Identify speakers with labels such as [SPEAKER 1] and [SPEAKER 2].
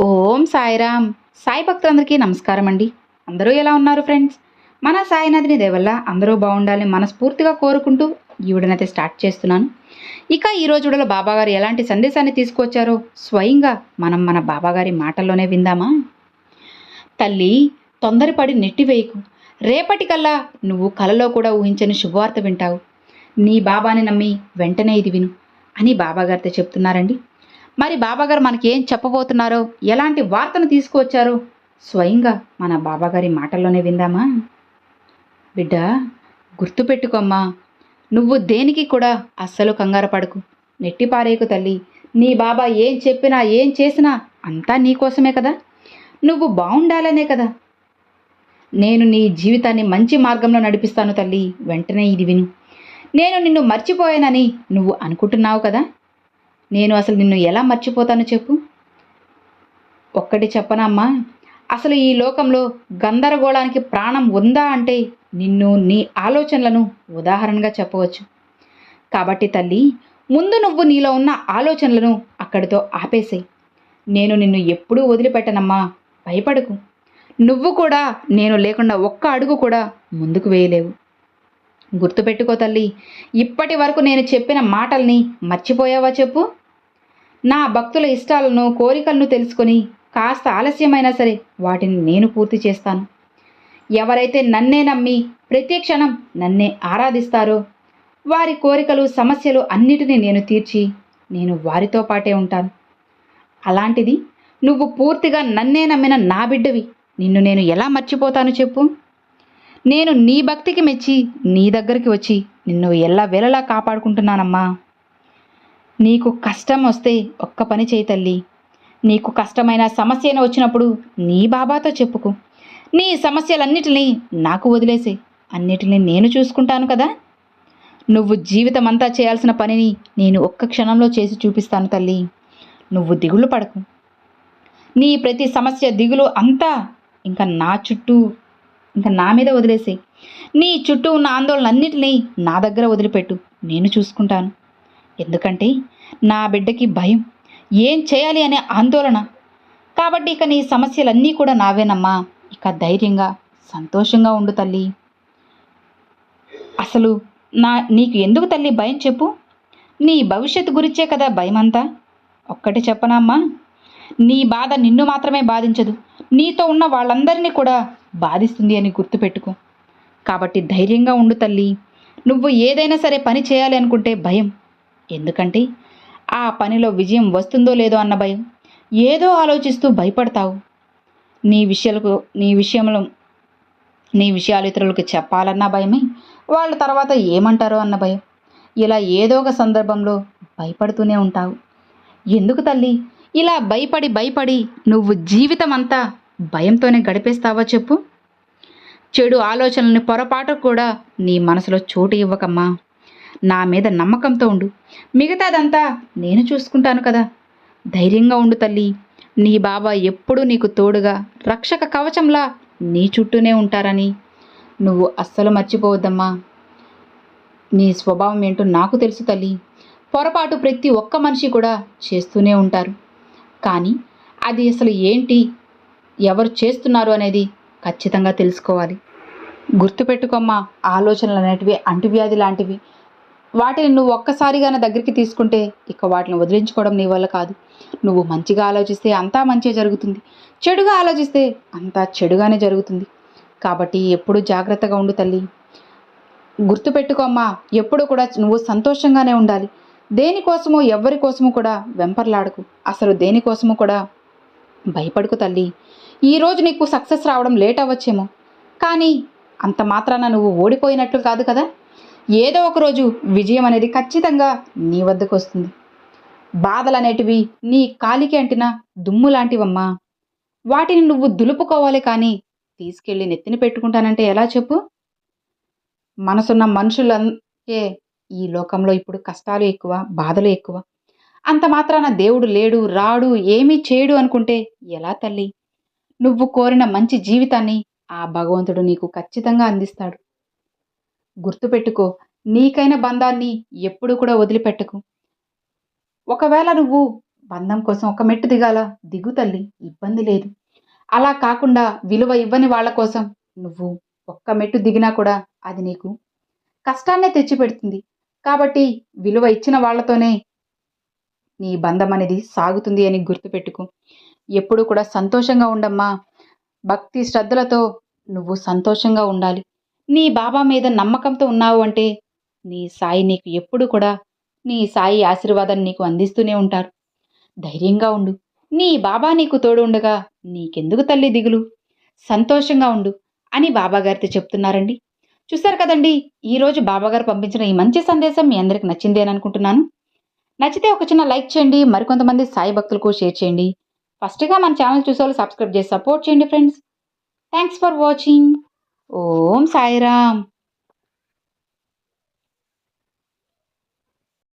[SPEAKER 1] ఓం సాయిరామ్. సాయి భక్తులందరికీ నమస్కారం అండి అందరూ ఎలా ఉన్నారు ఫ్రెండ్స్? మన సాయినాథిని దేవల్ల అందరూ బాగుండాలని మనస్ఫూర్తిగా కోరుకుంటూ ఈ స్టార్ట్ చేస్తున్నాను. ఇక ఈ రోజు బాబాగారు ఎలాంటి సందేశాన్ని తీసుకొచ్చారో స్వయంగా మనం మన బాబాగారి మాటల్లోనే విందామా? తల్లి తొందరపడి నెట్టివేయకు. రేపటికల్లా నువ్వు కలలో కూడా ఊహించని శుభవార్త వింటావు. నీ బాబాని నమ్మి వెంటనే ఇది విను అని బాబాగారితో చెప్తున్నారండి. మరి బాబాగారు మనకి ఏం చెప్పబోతున్నారో? ఎలాంటి వార్తను తీసుకువచ్చారు? స్వయంగా మన బాబాగారి మాటల్లోనే విందామా? బిడ్డ గుర్తుపెట్టుకోమ్మా. నువ్వు దేనికి కూడా అస్సలు కంగారు పడకు. నెట్టిపారేకు తల్లి. నీ బాబా ఏం చెప్పినా ఏం చేసినా అంతా నీకోసమే కదా? నువ్వు బాగుండాలనే కదా? నేను నీ జీవితాన్ని మంచి మార్గంలో నడిపిస్తాను తల్లి. వెంటనే ఇది విను. నేను నిన్ను మర్చిపోయానని నువ్వు అనుకుంటున్నావు కదా? నేను అసలు నిన్ను ఎలా మర్చిపోతాను చెప్పు. ఒక్కటి చెప్పనమ్మా అసలు ఈ లోకంలో గందరగోళానికి ప్రాణం ఉందా అంటే నిన్ను నీ ఆలోచనలను ఉదాహరణగా చెప్పవచ్చు. కాబట్టి తల్లి ముందు నువ్వు నీలో ఉన్న ఆలోచనలను అక్కడితో ఆపేసేయి. నేను నిన్ను ఎప్పుడూ వదిలిపెట్టనమ్మా. భయపడకు. నువ్వు కూడా నేను లేకుండా ఒక్క అడుగు కూడా ముందుకు వేయలేవు. గుర్తుపెట్టుకో తల్లి ఇప్పటి వరకు నేను చెప్పిన మాటల్ని మర్చిపోయావా చెప్పు? నా భక్తుల ఇష్టాలను కోరికలను తెలుసుకొని కాస్త ఆలస్యమైనా సరే వాటిని నేను పూర్తి చేస్తాను. ఎవరైతే నన్నే నమ్మి ప్రతి క్షణం నన్నే ఆరాధిస్తారో వారి కోరికలు సమస్యలు అన్నిటినీ నేను తీర్చి నేను వారితో పాటే ఉంటాను. అలాంటిది నువ్వు పూర్తిగా నన్నే నమ్మిన నా బిడ్డవి నిన్ను నేను ఎలా మర్చిపోతాను చెప్పు? నేను నీ భక్తికి మెచ్చి నీ దగ్గరికి వచ్చి నిన్ను ఎల్లా వేళలా కాపాడుకుంటున్నానమ్మా? నీకు కష్టం వస్తే ఒక్క పని చేయి తల్లి. నీకు కష్టమైన సమస్య వచ్చినప్పుడు నీ బాబాతో చెప్పుకు. నీ సమస్యలన్నిటినీ నాకు వదిలేసే. అన్నిటినీ నేను చూసుకుంటాను కదా. నువ్వు జీవితం అంతా చేయాల్సిన పనిని నేను ఒక్క క్షణంలో చేసి చూపిస్తాను తల్లి. నువ్వు దిగులు పడకు. నీ ప్రతి సమస్య దిగులు అంతా ఇంకా నా చుట్టూ ఇంకా నా మీద వదిలేసే. నీ చుట్టూ ఉన్న ఆందోళన అన్నిటినీ నా దగ్గర వదిలిపెట్టు. నేను చూసుకుంటాను. ఎందుకంటే నా బిడ్డకి భయం. ఏం చేయాలి అనే ఆందోళన. కాబట్టి ఇక నీ సమస్యలన్నీ కూడా నావేనమ్మా. ఇక ధైర్యంగా సంతోషంగా ఉండు తల్లి. అసలు నా నీకు ఎందుకు తల్లి భయం చెప్పు? నీ భవిష్యత్తు గురించే కదా భయం అంతా ఒక్కటి చెప్పనమ్మా నీ బాధ నిన్ను మాత్రమే బాధించదు. నీతో ఉన్న వాళ్ళందరినీ కూడా బాధిస్తుంది అని గుర్తుపెట్టుకో. కాబట్టి ధైర్యంగా ఉండు తల్లి. నువ్వు ఏదైనా సరే పని చేయాలి అనుకుంటే భయం. ఎందుకంటే ఆ పనిలో విజయం వస్తుందో లేదో అన్న భయం. ఏదో ఆలోచిస్తూ భయపడతావు. నీ విషయాలకు నీ విషయంలో నీ విషయాలు ఇతరులకు చెప్పాలన్న భయమే. వాళ్ళ తర్వాత ఏమంటారో అన్న భయం. ఇలా ఏదో ఒక సందర్భంలో భయపడుతూనే ఉంటావు. ఎందుకు తల్లి? ఇలా భయపడి భయపడి నువ్వు జీవితం అంతా భయంతోనే గడిపేస్తావా చెప్పు. చెడు ఆలోచనల్ని పొరపాటు కూడా నీ మనసులో చోటు ఇవ్వకమ్మా. నా మీద నమ్మకంతో ఉండు. మిగతాదంతా నేను చూసుకుంటాను కదా. ధైర్యంగా ఉండు తల్లి. నీ బాబా ఎప్పుడూ నీకు తోడుగా రక్షక కవచంలా నీ చుట్టూనే ఉంటారని. నువ్వు అస్సలు మర్చిపోవద్దమ్మా. నీ స్వభావం ఏంటో నాకు తెలుసు తల్లి. పొరపాటు ప్రతి ఒక్క మనిషి కూడా చేస్తూనే ఉంటారు. కానీ అది అసలు ఏంటి ఎవరు చేస్తున్నారు అనేది ఖచ్చితంగా తెలుసుకోవాలి. గుర్తుపెట్టుకోమ్మా ఆలోచనలు అనేటివి అంటువ్యాధి లాంటివి వాటిని నువ్వు ఒక్కసారిగానే దగ్గరికి తీసుకుంటే ఇక వాటిని వదిలించుకోవడం నీ వల్ల కాదు. నువ్వు మంచిగా ఆలోచిస్తే అంతా మంచిగా జరుగుతుంది. చెడుగా ఆలోచిస్తే అంతా చెడుగానే జరుగుతుంది. కాబట్టి ఎప్పుడు జాగ్రత్తగా ఉండు తల్లి. గుర్తుపెట్టుకోమ్మా ఎప్పుడు కూడా నువ్వు సంతోషంగానే ఉండాలి. దేనికోసమో ఎవరి కోసమో కూడా వెంపర్లాడకు. అసలు దేనికోసమో కూడా భయపడుకు తల్లి. ఈరోజు నీకు సక్సెస్ రావడం లేట్ అవ్వచ్చేమో. కానీ అంత మాత్రాన నువ్వు ఓడిపోయినట్లు కాదు కదా? ఏదో ఒకరోజు విజయం అనేది ఖచ్చితంగా నీ వద్దకు వస్తుంది. బాధలు అనేటివి నీ కాలికి అంటిన దుమ్ము లాంటివమ్మా. వాటిని నువ్వు దులుపుకోవాలి కానీ తీసుకెళ్ళి నెత్తిన పెట్టుకుంటానంటే ఎలా చెప్పు? మనసున్న మనుషులకే ఈ లోకంలో ఇప్పుడు కష్టాలు ఎక్కువ బాధలు ఎక్కువ. అంత మాత్రాన దేవుడు లేడు రాడు ఏమీ చేయడు అనుకుంటే ఎలా తల్లి? నువ్వు కోరిన మంచి జీవితాన్ని ఆ భగవంతుడు నీకు ఖచ్చితంగా అందిస్తాడు. గుర్తుపెట్టుకో నీకైన బంధాన్ని ఎప్పుడు కూడా వదిలిపెట్టకు. ఒకవేళ నువ్వు బంధం కోసం ఒక మెట్టు దిగాల? దిగు తల్లి ఇబ్బంది లేదు. అలా కాకుండా విలువ ఇవ్వని వాళ్ళ కోసం నువ్వు ఒక్క మెట్టు దిగినా కూడా అది నీకు కష్టాన్నే తెచ్చిపెడుతుంది. కాబట్టి విలువ ఇచ్చిన వాళ్ళతోనే నీ బంధం అనేది సాగుతుంది అని గుర్తుపెట్టుకో. ఎప్పుడు కూడా సంతోషంగా ఉండమ్మా. భక్తి శ్రద్ధలతో నువ్వు సంతోషంగా ఉండాలి. నీ బాబా మీద నమ్మకంతో ఉన్నావు అంటే నీ సాయి నీకు ఎప్పుడు కూడా నీ సాయి ఆశీర్వాదాన్ని నీకు అందిస్తూనే ఉంటారు. ధైర్యంగా ఉండు. నీ బాబా నీకు తోడు ఉండగా నీకెందుకు తల్లి దిగులు? సంతోషంగా ఉండు అని బాబాగారితో చెప్తున్నారండి. చూసారు కదండి ఈరోజు బాబాగారు పంపించిన ఈ మంచి సందేశం మీ అందరికి నచ్చింది అని అనుకుంటున్నాను. నచ్చితే ఒక చిన్న లైక్ చేయండి మరికొంతమంది సాయి భక్తులకు షేర్ చేయండి. ఫస్ట్గా మన ఛానల్ చూసే వాళ్ళు సబ్స్క్రైబ్ చేసి సపోర్ట్ చేయండి friends. Thanks for watching. Om Sairam